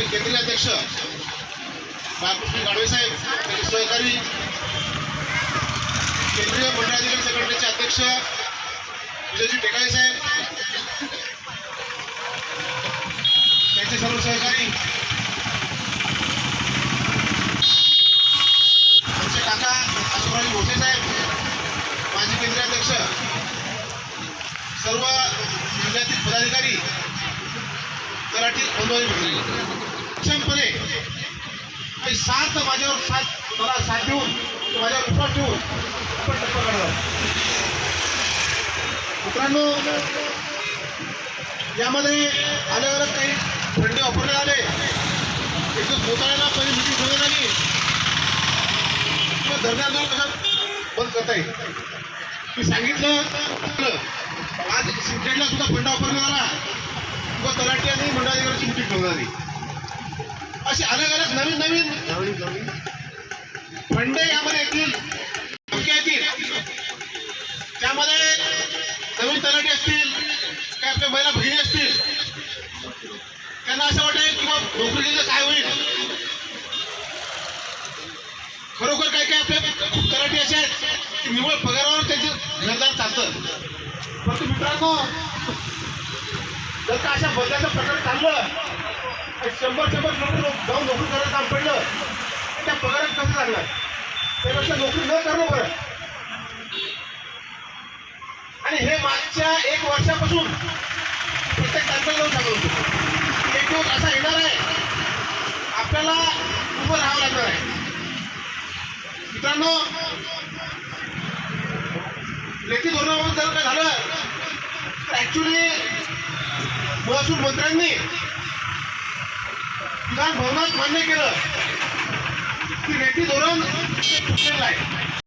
आपले केंद्रीय अध्यक्ष बाळकृष्ण गाडवे साहेब त्यांचे सहकारी केंद्रीय मंडळाधिकारी संघटनेचे अध्यक्ष विजयजी टेकाळे साहेब त्यांचे सर्व सहकारी त्यांचे काका अशोकराजी भोसे साहेब माजी केंद्रीय अध्यक्ष सर्व जिल्ह्यातील पदाधिकारी तलाठी बंधू क्षमपणे काही साथ माझ्यावर साथ मला साथ देऊन माझ्यावर विश्वास ठेवून आपण टप्पा काढावा मित्रांनो यामध्ये अलग अलग काही फंडे वापरण्यात आले. एक दिवस पोचायला पहिली मिटिंग ठेवण्यात आली किंवा धरणे कसं बंद करता येईल. मी सांगितलं आज सिंटेडला सुद्धा फंड वापरण्यात आला. किंवा तलाठी आणि मंडळाधिकाऱ्याची मिटिंग ठेवण्यात आली. असे अलग अलग नवीन नवीन फंडे यामध्ये येतील धमक्या येतील. त्यामध्ये नवीन तलाठी असतील काय आपल्या महिला भगिनी असतील त्यांना असं वाटेल की मग नोकरीचं काय होईल? खरोखर काय काय आपल्या खूप तलाठी असे आहेत की निव्वळ पगारावर त्यांचं घरदार चालतं परंतु मित्रांनो जर का अशा बदलाचं प्रकार चाललं शंभर शंभर लोक जाऊन नोकरी करायचं काम पडलं. त्या पगारात कसं लागणार त्यापेक्षा नोकरी न करणं बरं. आणि हे मागच्या एक वर्षापासून प्रत्येक तारखेला जाऊन सांगत होतो. एक दिवस असा येणार आहे. आपल्याला उभं राहावं लागणार आहे. मित्रांनो लेखी धोरणाबाबत जर काय झालं तर ऍक्च्युली महसूल मंत्र्यांनी विधान भवनात मान्य केलं. की व्यक्ती धोरण चुकलेलं आहे